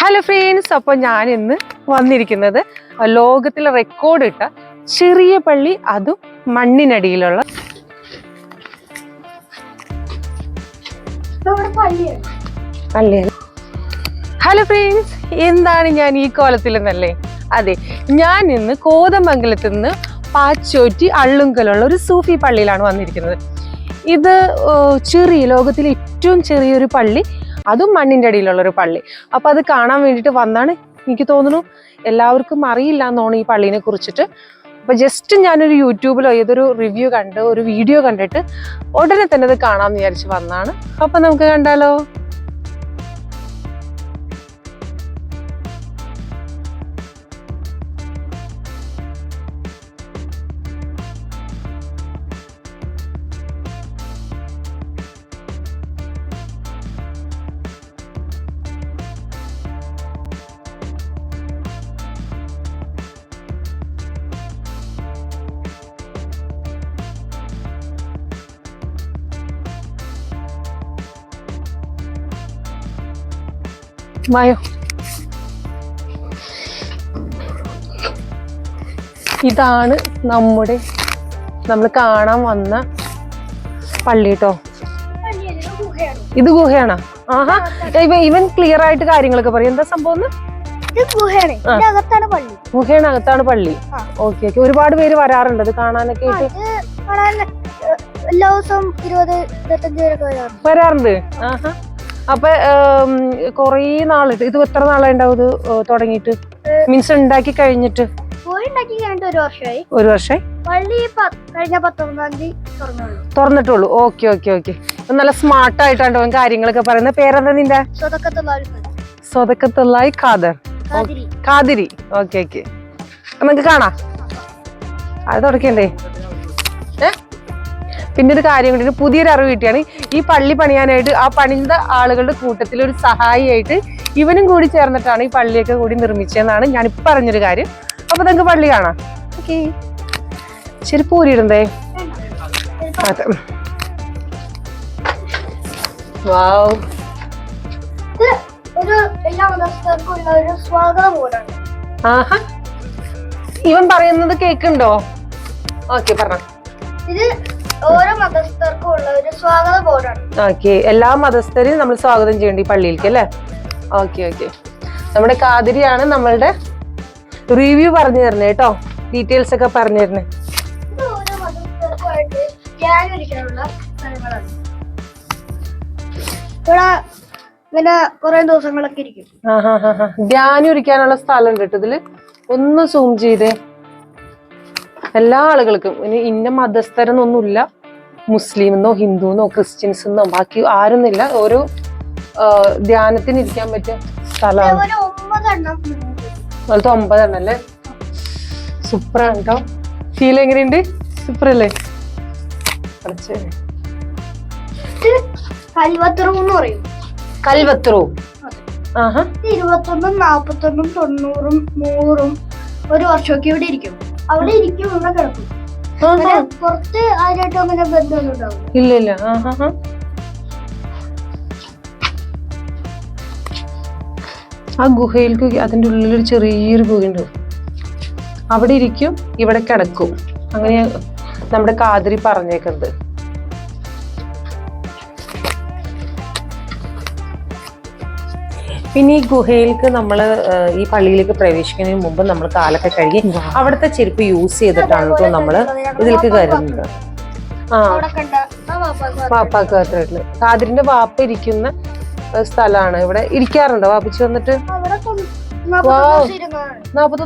Hello friends അപ്പോൾ ഞാൻ ഇന്ന് വന്നിരിക്കുന്നത് ലോകത്തിലെ റെക്കോർഡ് ഇട്ട ചെറിയ പള്ളി അതും മണ്ണിനടിയിലുള്ള ഹലോ ഫ്രണ്ട്സ് എന്താണ് ഞാൻ ഈ കോലത്തിൽ നിന്നല്ലേ അതെ ഞാൻ ഇന്ന് കോതമംഗലത്ത് നിന്ന് പാച്ചോറ്റി അള്ളുങ്കലുള്ള ഒരു സൂഫി പള്ളിയിലാണ് വന്നിരിക്കുന്നത്. ഇത് ചെറിയ ലോകത്തിലെ ഏറ്റവും ചെറിയൊരു പള്ളി അതും മണ്ണിന്റെ അടിയിലുള്ള ഒരു പള്ളി. അപ്പൊ അത് കാണാൻ വേണ്ടിട്ട് വന്നാണ്. എനിക്ക് തോന്നുന്നു എല്ലാവർക്കും അറിയില്ല എന്നോണം ഈ പള്ളീനെ കുറിച്ചിട്ട്. അപ്പൊ ജസ്റ്റ് ഞാനൊരു യൂട്യൂബിലോ ഏതൊരു റിവ്യൂ കണ്ട് ഒരു വീഡിയോ കണ്ടിട്ട് ഉടനെ തന്നെ അത് കാണാമെന്ന് വിചാരിച്ച് വന്നാണ്. അപ്പൊ നമുക്ക് കണ്ടാലോ? വായോ ഇതാണ് നമ്മുടെ നമ്മൾ കാണാൻ വന്ന പള്ളി കേട്ടോ ഇത് ഗുഹയാണോ. ആഹാ. ഇവ ഇവൻ ക്ലിയർ ആയിട്ട് കാര്യങ്ങളൊക്കെ പറയും. എന്താ സംഭവം ഗുഹയാണ്. അകത്താണ് പള്ളി. Okay okay. ഒരുപാട് പേര് വരാറുണ്ട് അത് കാണാനൊക്കെ ആയിട്ട്. ഇത് കാണാൻ ഏഹ്, എല്ലാ ദിവസവും ഇരുപത് ഇരുപത്തഞ്ച് പേരൊക്കെ വരാറുണ്ട്. വരാറുണ്ട്. ആഹാ. അപ്പൊ കൊറേ നാളിട്ട്. ഇത് എത്ര നാളായി ഉണ്ടാവും ഇത് തുടങ്ങിയിട്ട്? മീൻസ് ഉണ്ടാക്കി കഴിഞ്ഞിട്ട്? ഒരു വർഷമായി തുറന്നിട്ടുള്ളൂ. Okay okay okay. നല്ല സ്മാർട്ട് ആയിട്ടാണ് അവൻ കാര്യങ്ങളൊക്കെ പറയുന്നത്. പേരെന്താ നിന്റെ? സ്വതക്കത്തുള്ള സ്വതക്കത്തുള്ളായി ഖാദർ. കാതിരി ഓക്കെ ഓക്കെ. നമുക്ക് കാണാം. അത് തുടക്കണ്ടേ? പിന്നെ ഒരു കാര്യം കൂടി പുതിയൊരു അറിവ് കിട്ടിയാണ്. ഈ പള്ളി പണിയാനായിട്ട് ആ പണിത ആളുകളുടെ കൂട്ടത്തിൽ ഒരു സഹായിയായിട്ട് ഇവനും കൂടി ചേർന്നിട്ടാണ് ഈ പള്ളിയൊക്കെ കൂടി നിർമ്മിച്ചതെന്നാണ് ഞാനിപ്പോ പറഞ്ഞൊരു കാര്യം. അപ്പൊ നമുക്ക് പള്ളി കാണാം? ഓക്കെ. ശരി പൂരിടുന്നേ. അതെ. വാവ് ഇത് ഒരു എല്ലാ മതസ്ഥർക്കും ഉള്ള ഒരു സ്വാഗത ബോർഡാണ് ആഹാ. ഇവൻ പറയുന്നത് കേക്കുണ്ടോ ഓക്കെ പറഞ്ഞ. ഇത് ഓരോ മതസ്ഥർക്കും ഉള്ള ഒരു സ്വാഗത ബോർഡാണ്. ഓക്കെ എല്ലാ മതസ്ഥരെയും നമ്മൾ സ്വാഗതം ചെയ്യേണ്ടി ഈ പള്ളിയിലേക്ക് അല്ലേ? ഓക്കെ ഓക്കെ നമ്മുടെ കാതിരിയാണ് നമ്മളുടെ റിവ്യൂ പറഞ്ഞു തരുന്നത് കേട്ടോ. ഡീറ്റെയിൽസ് ഒക്കെ പറഞ്ഞു തരുന്നത് ഇങ്ങനെ കുറെ ദിവസങ്ങളൊക്കെ ഇരിക്കും. ധ്യാനം ഇരിക്കാനുള്ള സ്ഥലം ഉണ്ട് കേട്ടോ ഇതിൽ? ഒന്ന് സൂം ചെയ്തേ. എല്ലാ ആളുകൾക്കും. ഇനി ഇന്ന മതസ്ഥരെന്നൊന്നുമില്ല. മുസ്ലിം എന്നോ ഹിന്ദു എന്നോ ക്രിസ്ത്യൻസ് എന്നോ ബാക്കി ആരൊന്നുമില്ല. ഓരോ ധ്യാനത്തിന് ഇരിക്കാൻ പറ്റിയ സ്ഥലമാണ്. അതുപോലത്തെ ഒമ്പതെണ്ണം അല്ലേ? സൂപ്പറാണ് കേട്ടോ ഫീൽ എങ്ങനെയുണ്ട്? സൂപ്പർ അല്ലേ കൽവത്രോ ഇരുപത്തൊന്നും നാപ്പത്തൊന്നും തൊണ്ണൂറും നൂറും ഒരു വർഷമൊക്കെ ഇവിടെ ഇരിക്കും. അവിടെ ഇരിക്കും ഇവിടെ കിടക്കും. പുറത്ത് ആരായിട്ടും അങ്ങനെ ബന്ധമൊന്നും ഇല്ല ഇല്ല. ആ ഗുഹയിലേക്ക് അതിന്റെ ഉള്ളിലൊരു ചെറിയൊരു ഗുഹയുണ്ട് അവിടെ ഇരിക്കും ഇവിടെ കിടക്കും. അങ്ങനെ നമ്മുടെ കാതിരി പറഞ്ഞേക്കുന്നത് പിന്നെ ഈ ഗുഹയിലേക്ക് നമ്മൾ ഈ പള്ളിയിലേക്ക് പ്രവേശിക്കുന്നതിന് മുമ്പ് നമ്മൾ കാലൊക്കെ കഴുകി അവിടുത്തെ ചെരുപ്പ് യൂസ് ചെയ്തിട്ടാണ് കേട്ടോ നമ്മൾ ഇതിലേക്ക് കരുതുന്നത്. ആ. അവിടെ കണ്ട ആ വാപ്പാക്ക് മാത്രമായിട്ടുള്ള കാതിരിന്റെ വാപ്പ ഇരിക്കുന്ന സ്ഥലമാണ് ഇവിടെ ഇരിക്കാറുണ്ടോ വാപ്പിച്ച് വന്നിട്ട്? നാപ്പത്തൊന്ന്.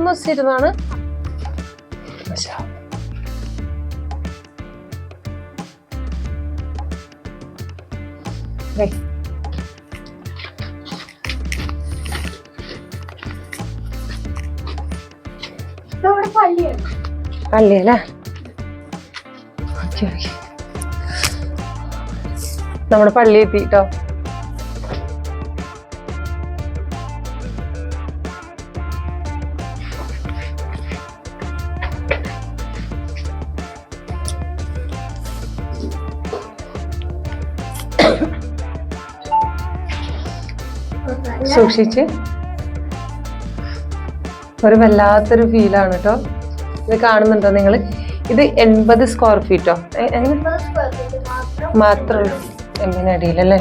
ദിവസം ഇരുന്നാണ്. ഇത് പള്ളിയാണ് അല്ലേ നമ്മുടെ പള്ളി എത്തി കേട്ടോ സൂക്ഷിച്ച്. ഒരു വല്ലാത്തൊരു ഫീലാണ് കേട്ടോ ഇത് കാണുന്നുണ്ടോ നിങ്ങൾ ഇത് എൺപത് സ്ക്വയർ ഫീറ്റോ മാത്രം എമ്മിനടിയിലല്ലേ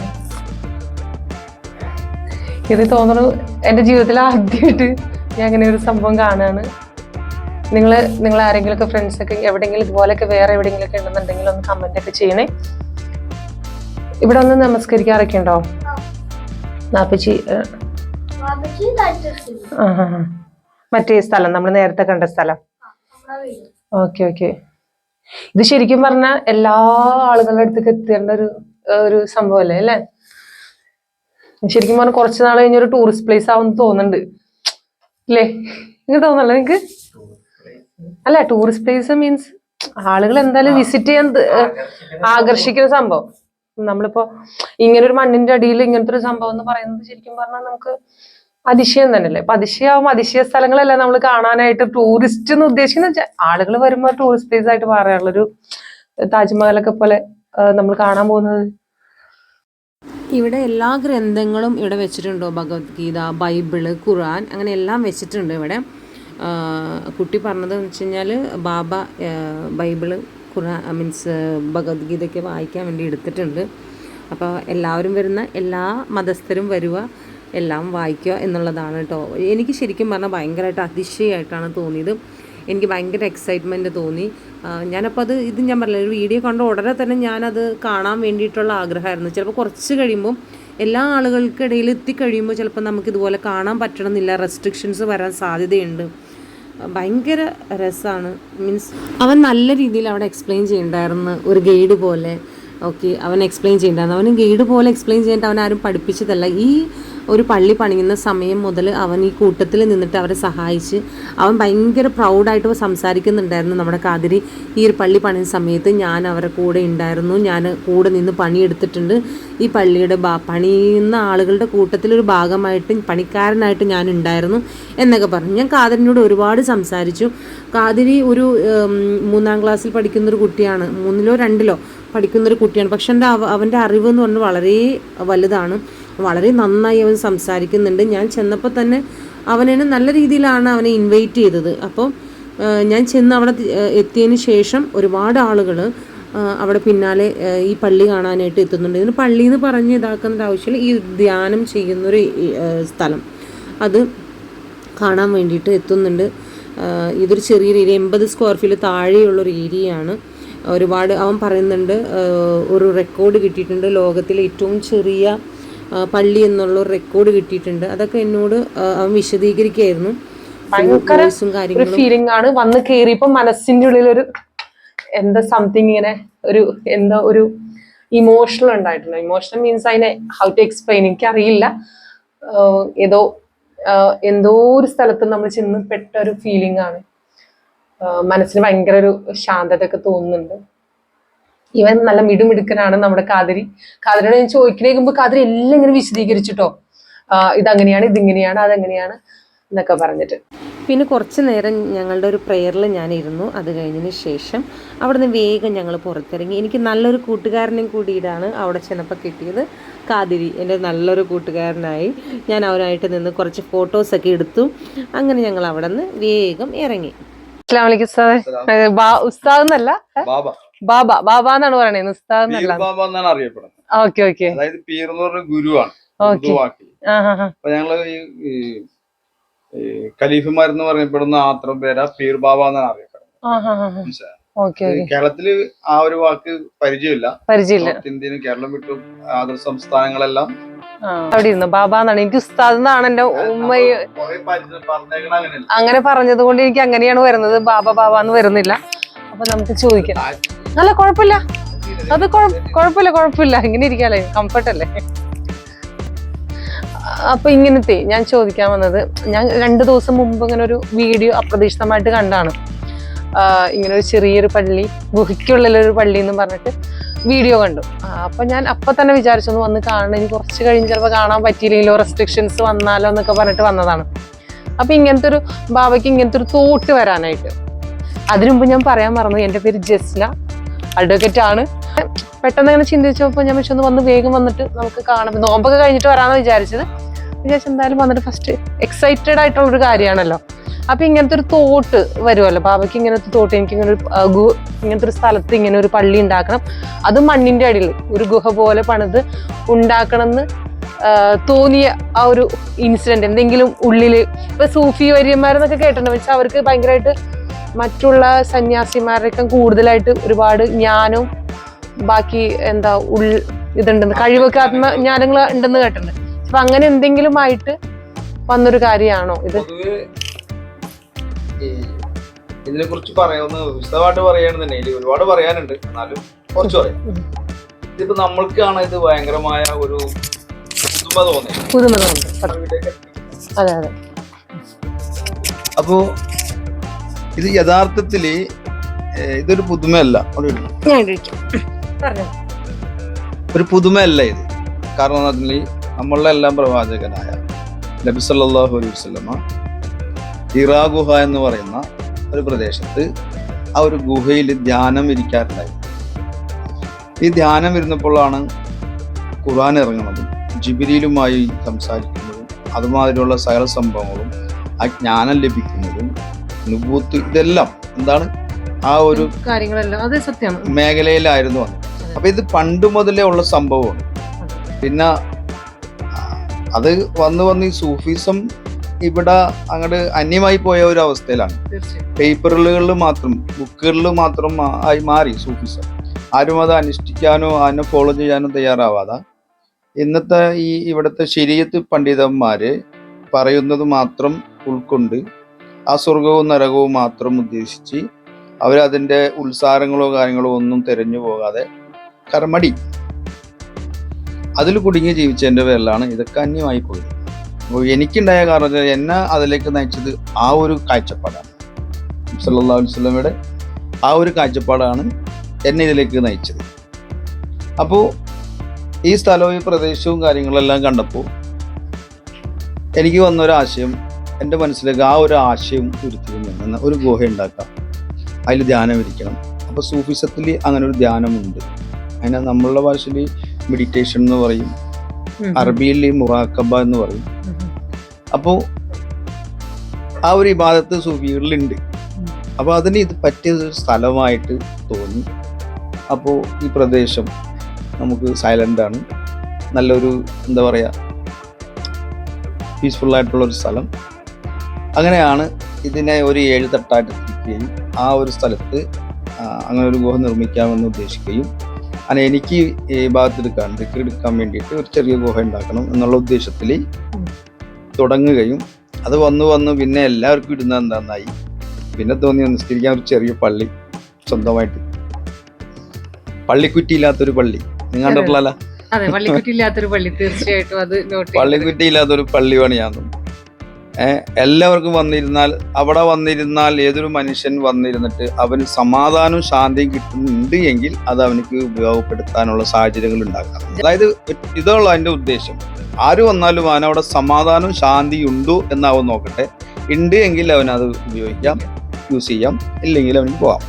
ഇത് തോന്നുന്നു എന്റെ ജീവിതത്തിൽ ആദ്യമായിട്ട് ഞാൻ അങ്ങനെ ഒരു സംഭവം കാണുകയാണ് നിങ്ങൾ നിങ്ങൾ ആരെങ്കിലുമൊക്കെ ഫ്രണ്ട്സൊക്കെ എവിടെയെങ്കിലും ഇതുപോലെയൊക്കെ വേറെ എവിടെയെങ്കിലുമൊക്കെ ഉണ്ടെന്നുണ്ടെങ്കിൽ ഒന്ന് കമന്റ് ഒക്കെ ചെയ്യണേ. ഇവിടെ ഒന്ന് നമസ്കരിക്കാറൊക്കെ ഉണ്ടോ? നാപ്പച്ചി ആ. മറ്റേ സ്ഥലം നമ്മൾ നേരത്തെ കണ്ട സ്ഥലം. Okay okay. ഇത് ശരിക്കും പറഞ്ഞാൽ എല്ലാ ആളുകളുടെ അടുത്തേക്ക് എത്തേണ്ട ഒരു ഒരു സംഭവമല്ലേ അല്ലേ? ശരിക്കും പറഞ്ഞ കുറച്ച് നാൾ കഴിഞ്ഞ ഒരു ടൂറിസ്റ്റ് പ്ലേസ് ആവും തോന്നുന്നുണ്ട്. അല്ലേ നിങ്ങൾക്ക് തോന്നല്ലോ നിങ്ങക്ക്? അല്ല ടൂറിസ്റ്റ് പ്ലേസ് മീൻസ് ആളുകൾ എന്തായാലും വിസിറ്റ് ചെയ്യാൻ ആകർഷിക്കുന്ന സംഭവം. നമ്മളിപ്പോ ഇങ്ങനെ ഒരു മണ്ണിന്റെ അടിയിൽ ഇങ്ങനത്തെ ഒരു സംഭവം എന്ന് പറയുന്നത് ശരിക്കും പറഞ്ഞാൽ നമുക്ക് അതിശയം തന്നെയല്ലേ? അപ്പൊ അതിശയാവും അതിശയ സ്ഥലങ്ങളല്ല നമ്മൾ കാണാനായിട്ട് ടൂറിസ്റ്റ് എന്ന് ഉദ്ദേശിക്കുന്ന ആളുകൾ വരുമ്പോൾ ടൂറിസ്റ്റ് പ്ലേസ് ആയിട്ട് പറയാനുള്ളൊരു താജ്മഹലൊക്കെ പോലെ നമ്മൾ കാണാൻ പോകുന്നത്. ഇവിടെ എല്ലാ ഗ്രന്ഥങ്ങളും ഇവിടെ വെച്ചിട്ടുണ്ടോ? ഭഗവത്ഗീത ബൈബിൾ ഖുർആൻ അങ്ങനെ എല്ലാം വെച്ചിട്ടുണ്ട് ഇവിടെ. കുട്ടി പറഞ്ഞത് എന്ന് വെച്ച് കഴിഞ്ഞാൽ ബാബ ബൈബിൾ ഖുർആൻ മീൻസ് ഭഗവത്ഗീതയ്ക്ക് വായിക്കാൻ വേണ്ടി എടുത്തിട്ടുണ്ട്. അപ്പോൾ എല്ലാവരും വരുന്ന എല്ലാ മതസ്ഥരും വരിക എല്ലാം വായിക്കുക എന്നുള്ളതാണ് കേട്ടോ. എനിക്ക് ശരിക്കും പറഞ്ഞാൽ ഭയങ്കരമായിട്ട് അതിശയമായിട്ടാണ് തോന്നിയത്. എനിക്ക് ഭയങ്കര എക്സൈറ്റ്മെന്റ് തോന്നി. ഞാനപ്പോൾ അത് ഇത് ഞാൻ പറഞ്ഞില്ല ഒരു വീഡിയോ കണ്ട ഉടനെ തന്നെ ഞാനത് കാണാൻ വേണ്ടിയിട്ടുള്ള ആഗ്രഹമായിരുന്നു. ചിലപ്പോൾ കുറച്ച് കഴിയുമ്പോൾ എല്ലാ ആളുകൾക്കിടയിൽ എത്തിക്കഴിയുമ്പോൾ ചിലപ്പോൾ നമുക്ക് ഇതുപോലെ കാണാൻ പറ്റണമെന്നില്ല റെസ്ട്രിക്ഷൻസ് വരാൻ സാധ്യതയുണ്ട്. ഭയങ്കര രസമാണ് മീൻസ് അവൻ നല്ല രീതിയിൽ അവിടെ എക്സ്പ്ലെയിൻ ചെയ്യണ്ടായിരുന്നു ഒരു ഗൈഡ് പോലെ. ഓക്കെ അവൻ എക്സ്പ്ലെയിൻ ചെയ്യേണ്ടത് അവന് ഗൈഡ് പോലെ എക്സ്പ്ലെയിൻ ചെയ്യേണ്ട അവൻ ആരും പഠിപ്പിച്ചതല്ല. ഈ ഒരു പള്ളി പണിയുന്ന സമയം മുതൽ അവൻ ഈ കൂട്ടത്തിൽ നിന്നിട്ട് അവരെ സഹായിച്ച് അവൻ ഭയങ്കര പ്രൗഡായിട്ട് സംസാരിക്കുന്നുണ്ടായിരുന്നു നമ്മുടെ കാതിരി. ഈ ഒരു പള്ളി പണിയുന്ന സമയത്ത് ഞാൻ അവരെ കൂടെ ഉണ്ടായിരുന്നു. ഞാൻ കൂടെ നിന്ന് പണിയെടുത്തിട്ടുണ്ട്. ഈ പള്ളിയുടെ പണിയുന്ന ആളുകളുടെ കൂട്ടത്തിലൊരു ഭാഗമായിട്ട് പണിക്കാരനായിട്ട് ഞാൻ ഉണ്ടായിരുന്നു എന്നൊക്കെ പറഞ്ഞു. ഞാൻ കാതിരിനോട് ഒരുപാട് സംസാരിച്ചു. കാതിരി ഒരു മൂന്നാം ക്ലാസ്സിൽ പഠിക്കുന്ന ഒരു കുട്ടിയാണ്. മൂന്നിലോ രണ്ടിലോ പഠിക്കുന്ന ഒരു കുട്ടിയാണ്. പക്ഷെ എന്റെ അവന്റെ അറിവ് എന്ന് പറഞ്ഞാൽ വളരെ വലുതാണ്. വളരെ നന്നായി അവൻ സംസാരിക്കുന്നുണ്ട്. ഞാൻ ചെന്നപ്പോൾ തന്നെ അവനെ നല്ല രീതിയിലാണ് അവനെ ഇൻവൈറ്റ് ചെയ്തത്. അപ്പോൾ ഞാൻ ചെന്ന് അവിടെ എത്തിയതിന് ശേഷം ഒരുപാട് ആളുകൾ അവിടെ പിന്നാലെ ഈ പള്ളി കാണാനായിട്ട് എത്തുന്നുണ്ട്. ഇതിന് പള്ളി എന്ന് പറഞ്ഞ് ഇതാക്കേണ്ട ആവശ്യമില്ല. ഈ ധ്യാനം ചെയ്യുന്നൊരു സ്ഥലം. അത് കാണാൻ വേണ്ടിയിട്ട് എത്തുന്നുണ്ട്. ഇതൊരു ചെറിയൊരു ഏരിയ എൺപത് സ്ക്വയർ ഫീറ്റ് താഴെയുള്ളൊരു ഏരിയയാണ്. ഒരുപാട് അവൻ പറയുന്നുണ്ട് ഒരു റെക്കോർഡ് കിട്ടിയിട്ടുണ്ട്. ലോകത്തിലെ ഏറ്റവും ചെറിയ പള്ളി എന്നുള്ള ഒരു റെക്കോർഡ് കിട്ടിയിട്ടുണ്ട്. അതൊക്കെ എന്നോട് അവൻ വിശദീകരിക്കുകയായിരുന്നു. ഭയങ്കര ഫീലിംഗ് ആണ്. വന്ന് കയറിയപ്പോ മനസ്സിന്റെ ഉള്ളിൽ ഒരു എന്താ സംതിങ് ഇങ്ങനെ ഒരു എന്താ ഒരു ഇമോഷണൽ ഉണ്ടായിട്ടുണ്ട്? ഇമോഷണൽ മീൻസ് അതിനെ ഹൗ ടു എക്സ്പ്ലെയിൻ എനിക്കറിയില്ല. അറിയില്ല ഏതോ എന്തോ ഒരു സ്ഥലത്ത് നമ്മൾ ചെന്ന് പെട്ട ഒരു ഫീലിംഗ് ആണ്. മനസ്സിന് ഭയങ്കര ഒരു ശാന്തത ഒക്കെ തോന്നുന്നുണ്ട്. ഇവൻ നല്ല മിടുമിടുക്കനാണ് നമ്മുടെ കാതിരി. കാതിരിയോട് ഞാൻ ചോദിക്കണേക്കുമ്പോൾ കാതിരി എല്ലാം ഇങ്ങനെ വിശദീകരിച്ചിട്ടോ? ഇതങ്ങനെയാണ് ഇതിങ്ങനെയാണ് അതെങ്ങനെയാണ് എന്നൊക്കെ പറഞ്ഞിട്ട്. പിന്നെ കുറച്ച് നേരം ഞങ്ങളുടെ ഒരു പ്രെയറിൽ ഞാൻ ഇരുന്നു അത് കഴിഞ്ഞതിന് ശേഷം അവിടുന്ന് വേഗം ഞങ്ങൾ പുറത്തിറങ്ങി. എനിക്ക് നല്ലൊരു കൂട്ടുകാരനെയും കൂടിയിട്ടാണ് അവിടെ ചെന്നപ്പോൾ കിട്ടിയത് കാതിരി. എന്റെ നല്ലൊരു കൂട്ടുകാരനായി. ഞാൻ അവനായിട്ട് നിന്ന് കുറച്ച് ഫോട്ടോസൊക്കെ എടുത്തു. അങ്ങനെ ഞങ്ങൾ അവിടെ നിന്ന് വേഗം ഇറങ്ങി. അസ്സലാമു അലൈക്കും ഉസ്താദ്. ഉസ്താദ് എന്നല്ല ബാബ ബാബ. ബാബ എന്നാണ് പറയണേ ഉസ്താദ് എന്നല്ല ബാബ എന്നാണ് അറിയപ്പെടുന്നത്. Okay okay. അതായത് പീർ എന്ന് പറഞ്ഞ ഗുരുവാണ് അപ്പൊ ഞങ്ങൾ ഈ ഈ ഖലീഫുമാരെന്ന് പറയപ്പെടുന്ന ആത്രം പേരാ പീർ ബാബ എന്നാണ് അറിയപ്പെടുന്നത് കേരളത്തിൽ ആ ഒരു വാക്ക് പരിചയമില്ല. പരിചയമില്ല. ഇന്ത്യയിലും കേരളം വിട്ടും ആദർ സംസ്ഥാനങ്ങളെല്ലാം അവിടെ ഇരുന്നു ബാബ എന്നാണ് എനിക്ക് ഉസ്താദ് എന്നാണ് എന്റെ ഉമ്മ അങ്ങനെ പറഞ്ഞത് കൊണ്ട് എനിക്ക് അങ്ങനെയാണ് വരുന്നത്. ബാബ ബാബ എന്ന് വരുന്നില്ല. അപ്പൊ നമുക്ക് ചോദിക്കാം. അല്ല കുഴപ്പമില്ല. അത് കൊഴപ്പില്ല കുഴപ്പമില്ല കുഴപ്പമില്ല. ഇങ്ങനെ ഇരിക്കാല്ലേ? കംഫർട്ട് അല്ലേ? അപ്പൊ ഇങ്ങനത്തെ ഞാൻ ചോദിക്കാൻ വന്നത്. ഞാൻ രണ്ടു ദിവസം മുമ്പ് ഇങ്ങനെ ഒരു വീഡിയോ അപ്രതീക്ഷിതമായിട്ട് കണ്ടാണ് ഇങ്ങനെ ഒരു ചെറിയൊരു പള്ളി ഗുഹയ്ക്കുള്ളിലൊരു പള്ളി എന്ന് പറഞ്ഞിട്ട്. വീഡിയോ കണ്ടു. അപ്പൊ ഞാൻ അപ്പൊ തന്നെ വിചാരിച്ചൊന്ന് വന്ന് കാണണം. ഇനി കുറച്ച് കഴിഞ്ഞ് ചിലപ്പോൾ കാണാൻ പറ്റിയില്ലെങ്കിലോ റെസ്ട്രിക്ഷൻസ് വന്നാലോ എന്നൊക്കെ പറഞ്ഞിട്ട് വന്നതാണ്. അപ്പൊ ഇങ്ങനത്തെ ഒരു ബാബയ്ക്ക് ഇങ്ങനത്തെ ഒരു തോട്ട് വരാനായിട്ട്. അതിനു മുമ്പ് ഞാൻ പറയാൻ മറന്നു എന്റെ പേര് ജസ്ന അഡ്വക്കേറ്റ് ആണ്. പെട്ടെന്ന് അങ്ങനെ ചിന്തിച്ചപ്പോൾ ഞാൻ പക്ഷെ ഒന്ന് വന്ന് വേഗം വന്നിട്ട് നമുക്ക് കാണാം. നോമ്പൊക്കെ കഴിഞ്ഞിട്ട് വരാമെന്ന് വിചാരിച്ചത്. വിചാരിച്ചു എന്തായാലും വന്നിട്ട് ഫസ്റ്റ് എക്സൈറ്റഡ് ആയിട്ടുള്ള ഒരു കാര്യമാണല്ലോ. അപ്പൊ ഇങ്ങനത്തെ ഒരു തോട്ട് വരുമല്ലോ. ബാബയ്ക്ക് ഇങ്ങനത്തെ തോട്ട് എനിക്ക് ഇങ്ങനെ ഒരു ഇങ്ങനത്തെ ഒരു സ്ഥലത്ത് ഇങ്ങനെ ഒരു പള്ളി ഉണ്ടാക്കണം. അത് മണ്ണിന്റെ അടിയിൽ ഒരു ഗുഹ പോലെ പണിത് ഉണ്ടാക്കണം എന്ന് തോന്നിയ ആ ഒരു ഇൻസിഡന്റ് എന്തെങ്കിലും ഉള്ളിൽ ഇപ്പൊ സൂഫി വര്യന്മാരെന്നൊക്കെ കേട്ടിട്ടുണ്ട്. പക്ഷെ അവർക്ക് ഭയങ്കരമായിട്ട് മറ്റുള്ള സന്യാസിമാരൊക്കെ കൂടുതലായിട്ട് ഒരുപാട് ജ്ഞാനവും ബാക്കി എന്താ ഉൾ ഇതുണ്ടെന്ന് കഴിവൊക്കെ ആത്മജ്ഞാനങ്ങൾ ഉണ്ടെന്ന് കേട്ടിട്ടുണ്ട്. അപ്പൊ അങ്ങനെ എന്തെങ്കിലും ആയിട്ട് വന്നൊരു കാര്യമാണോ ഇത്? ഇതിനെ കുറിച്ച് പറയാവുന്ന വിശദമായിട്ട് പറയുകയാണെന്നുണ്ടെങ്കിൽ ഒരുപാട് പറയാനുണ്ട്. എന്നാലും കുറച്ച് പറയാം. ഇതിപ്പോ നമ്മൾക്കാണ് ഇത് ഭയങ്കരമായ ഒരു പുതുമ തോന്നിയത്. പുതുമ തോന്നുന്നു അതെ അതെ. അപ്പോ ഇത് യഥാർത്ഥത്തിൽ ഇതൊരു പുതുമയല്ല. ഒരു പുതുമയല്ല ഇത്. കാരണം നമ്മളുടെ എല്ലാം പ്രവാചകനായ നബി സല്ലല്ലാഹു അലൈഹി വസല്ലമ ഇറാഗുഹ ഗുഹ എന്ന് പറയുന്ന ഒരു പ്രദേശത്ത് ആ ഒരു ഗുഹയിൽ ധ്യാനം ഇരിക്കാറുണ്ടായി. ഈ ധ്യാനം ഇരുന്നപ്പോഴാണ് ഖുർആൻ ഇറങ്ങുന്നതും ജിബിരിയിലുമായി സംസാരിക്കുന്നതും അതുമാതിരിയുള്ള സകല സംഭവങ്ങളും ആ ജ്ഞാനം ലഭിക്കുന്നതും നുബൂത്ത് ഇതെല്ലാം എന്താണ്? ആ ഒരു മേഖലയിലായിരുന്നു അത്. അപ്പൊ ഇത് പണ്ട് മുതലേ ഉള്ള സംഭവമാണ്. പിന്നെ അത് വന്ന് വന്ന് ഈ സൂഫിസം ഇവിടെ അങ്ങോട്ട് അന്യമായി പോയ ഒരു അവസ്ഥയിലാണ്. പേപ്പറുകളിൽ മാത്രം ബുക്കുകളിൽ മാത്രം ആയി മാറി സൂഫിസം ആരും അത് അനുഷ്ഠിക്കാനോ അതിനെ ഫോളോ ചെയ്യാനോ തയ്യാറാവാതെ ഇന്നത്തെ ഈ ഇവിടുത്തെ ശരീരത്ത് പണ്ഡിതന്മാര് പറയുന്നത് മാത്രം ഉൾക്കൊണ്ട് ആ സ്വർഗവും നരകവും മാത്രം ഉദ്ദേശിച്ച് അവരതിന്റെ ഉത്സാരങ്ങളോ കാര്യങ്ങളോ ഒന്നും തിരഞ്ഞു പോകാതെ കർമ്മടി. അതിൽ കുടുങ്ങി ജീവിച്ചതിന്റെ പേരിലാണ് ഇതൊക്കെ അന്യമായി പോയത്. എനിക്കുണ്ടായ കാരണം വെച്ചാൽ എന്നെ അതിലേക്ക് നയിച്ചത് ആ ഒരു കാഴ്ചപ്പാടാണ്. സല്ലാ അലൈഹി വസല്ലമയുടെ ആ ഒരു കാഴ്ചപ്പാടാണ് എന്നെ ഇതിലേക്ക് നയിച്ചത്. അപ്പോൾ ഈ സ്ഥലവും ഈ പ്രദേശവും കാര്യങ്ങളെല്ലാം കണ്ടപ്പോൾ എനിക്ക് വന്നൊരാശയം എന്റെ മനസ്സിലേക്ക് ആ ഒരു ആശയം ഉരുത്തിരിഞ്ഞു. ഒരു ഗുഹ ഉണ്ടാക്കാം. അതിൽ ധ്യാനം ഇരിക്കണം. അപ്പോൾ സൂഫിസത്തിൽ അങ്ങനെ ഒരു ധ്യാനമുണ്ട്. അതിനെ നമ്മളുടെ ഭാഷയിൽ മെഡിറ്റേഷൻ എന്ന് പറയും. അറബിയിൽ മുറാക്കബ എന്ന് പറയും. അപ്പോൾ ആ ഒരു ഇബാദത്ത് സൂഫികളിലുണ്ട് അപ്പോൾ അതിന് ഇത് പറ്റിയ ഒരു സ്ഥലമായിട്ട് തോന്നി. അപ്പോൾ ഈ പ്രദേശം നമുക്ക് സൈലന്റ് ആണ്. നല്ലൊരു എന്താ പറയുക പീസ്ഫുൾ ആയിട്ടുള്ള ഒരു സ്ഥലം. അങ്ങനെയാണ് ഇതിനെ ഒരു ഏഴ് തട്ടായിട്ട് തിരിക്കുകയും ആ ഒരു സ്ഥലത്ത് അങ്ങനെ ഒരു ഗുഹ നിർമ്മിക്കാമെന്ന് ഉദ്ദേശിക്കുകയും അങ്ങനെ എനിക്ക് ഈ ഭാഗത്തെടുക്കാൻ എടുക്കാൻ വേണ്ടിയിട്ട് ഒരു ചെറിയ ഗുഹ ഉണ്ടാക്കണം എന്നുള്ള ഉദ്ദേശത്തിൽ. തുടങ്ങുകയും അത് വന്നു വന്ന് പിന്നെ എല്ലാവർക്കും ഇടുന്ന എന്താന്നായി. പിന്നെ തോന്നി നിസ്കരിക്കാൻ ഒരു ചെറിയ പള്ളി സ്വന്തമായിട്ട്. പള്ളിക്കുറ്റിയില്ലാത്തൊരു പള്ളി. നിങ്ങൾ കണ്ടിട്ടുള്ള അതെ പള്ളിക്കുറ്റില്ലാത്തൊരു പള്ളി. തീർച്ചയായിട്ടും അത് പള്ളിക്കുറ്റിയില്ലാത്തൊരു പള്ളി ഞാൻ ഏഹ് എല്ലാവർക്കും വന്നിരുന്നാൽ അവിടെ വന്നിരുന്നാൽ ഏതൊരു മനുഷ്യൻ വന്നിരുന്നിട്ട് അവന് സമാധാനവും ശാന്തിയും കിട്ടുന്നുണ്ട് എങ്കിൽ അത് അവനക്ക് ഉപയോഗപ്പെടുത്താനുള്ള സാഹചര്യങ്ങൾ ഉണ്ടാക്കാം അതായത് ഇതുള്ള അതിന്റെ ഉദ്ദേശം. ആര് വന്നാലും അവൻ അവിടെ സമാധാനവും ശാന്തിയും ഉണ്ടോ എന്നാവും നോക്കട്ടെ. ഉണ്ട് എങ്കിൽ അവനത് ഉപയോഗിക്കാം യൂസ് ചെയ്യാം ഇല്ലെങ്കിൽ അവന് പോവാം.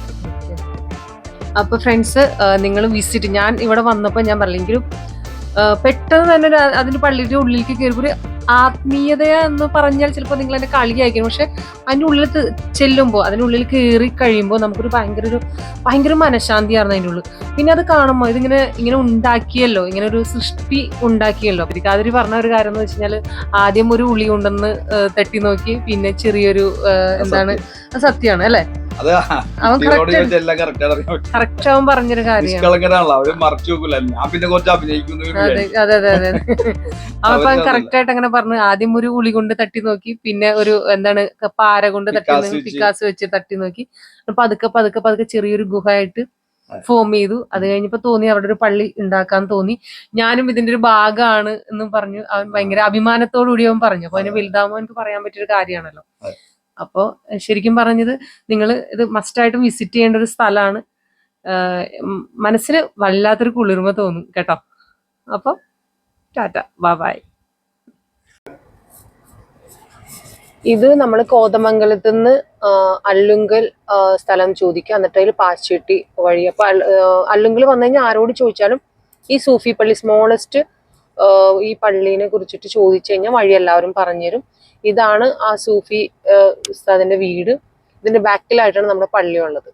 അപ്പൊ ഫ്രണ്ട്സ് നിങ്ങൾ വിസിറ്റ് ഞാൻ ഇവിടെ വന്നപ്പോ ഞാൻ പറഞ്ഞെങ്കിലും പെട്ടെന്ന് തന്നെ അതിന്റെ പള്ളിയുടെ ഉള്ളിലേക്ക് കയറി ആത്മീയത എന്ന് പറഞ്ഞാൽ ചിലപ്പോൾ നിങ്ങൾ എന്നെ കളിയായിരിക്കും. പക്ഷെ അതിന്റെ ഉള്ളിൽ ചെല്ലുമ്പോൾ അതിനുള്ളിൽ കയറി കഴിയുമ്പോൾ നമുക്കൊരു ഭയങ്കര ഒരു ഭയങ്കര മനഃശാന്തിയായിരുന്നു അതിന്റെ ഉള്ളിൽ. പിന്നെ അത് കാണുമ്പോൾ ഇതിങ്ങനെ ഇങ്ങനെ ഉണ്ടാക്കിയല്ലോ ഇങ്ങനെ ഒരു സൃഷ്ടി ഉണ്ടാക്കിയല്ലോ. അതിരി പറഞ്ഞ ഒരു കാര്യം എന്ന് വെച്ച് കഴിഞ്ഞാൽ ആദ്യം ഒരു ഉള്ളി ഉണ്ടെന്ന് തട്ടി നോക്കി പിന്നെ ചെറിയൊരു എന്താണ് സത്യമാണ് അല്ലെ? അത് എല്ലാം കറക്റ്റ് അവൻ പറഞ്ഞൊരു കാര്യമാണ്. അവർ മറച്ചു ഞാൻ പിന്നെ കുറച്ച് അഭിനയിക്കുന്നു അതെ അതെ അതെ കറക്റ്റ് ആയിട്ട് അങ്ങനെ പറഞ്ഞു ആദ്യം ഒരു ഉളി കൊണ്ട് തട്ടി നോക്കി പിന്നെ ഒരു എന്താണ് പാര കൊണ്ട് തട്ടി പിക്കാസ് നോക്കി വെച്ച്. പിക്കാസ് വെച്ച് തട്ടി നോക്കി. പതുക്കെ പതുക്കെ പതുക്കെ ചെറിയൊരു ഗുഹയായിട്ട് ഫോം ചെയ്തു. അത് കഴിഞ്ഞപ്പോ തോന്നി അവിടെ ഒരു പള്ളി ഉണ്ടാക്കാൻ തോന്നി. ഞാനും ഇതിന്റെ ഒരു ഭാഗമാണ് എന്നും പറഞ്ഞു. അവൻ ഭയങ്കര അഭിമാനത്തോടു കൂടി അവൻ പറഞ്ഞു. അപ്പൊ അതിന് വലുതാകുമ്പോൾ എനിക്ക് പറയാൻ പറ്റിയൊരു കാര്യമാണല്ലോ. അതെ. അപ്പോ ശരിക്കും പറഞ്ഞത് നിങ്ങൾ ഇത് മസ്റ്റായിട്ടും വിസിറ്റ് ചെയ്യേണ്ട ഒരു സ്ഥലമാണ് മനസ്സിന് വല്ലാത്തൊരു കുളിർമ തോന്നും കേട്ടോ. അപ്പോൾ ടാറ്റ. ബായ് ഇത് നമ്മൾ കോതമംഗലത്ത് നിന്ന് അല്ലുങ്കൽ സ്ഥലം ചോദിക്കുക എന്നിട്ട് അതിൽ പാശ്ചേട്ടി വഴി. അപ്പൊ അല്ലുങ്കൽ വന്നു കഴിഞ്ഞാൽ ആരോട് ചോദിച്ചാലും ഈ സൂഫി പള്ളി സ്മോളസ്റ്റ് ഈ പള്ളീനെ കുറിച്ചിട്ട് ചോദിച്ചു കഴിഞ്ഞാൽ വഴി എല്ലാവരും പറഞ്ഞുതരും. ഇതാണ് ആ സൂഫി ഉസ്താദിന്റെ വീട്. ഇതിന്റെ ബാക്കിലായിട്ടാണ് നമ്മുടെ പള്ളി ഉള്ളത്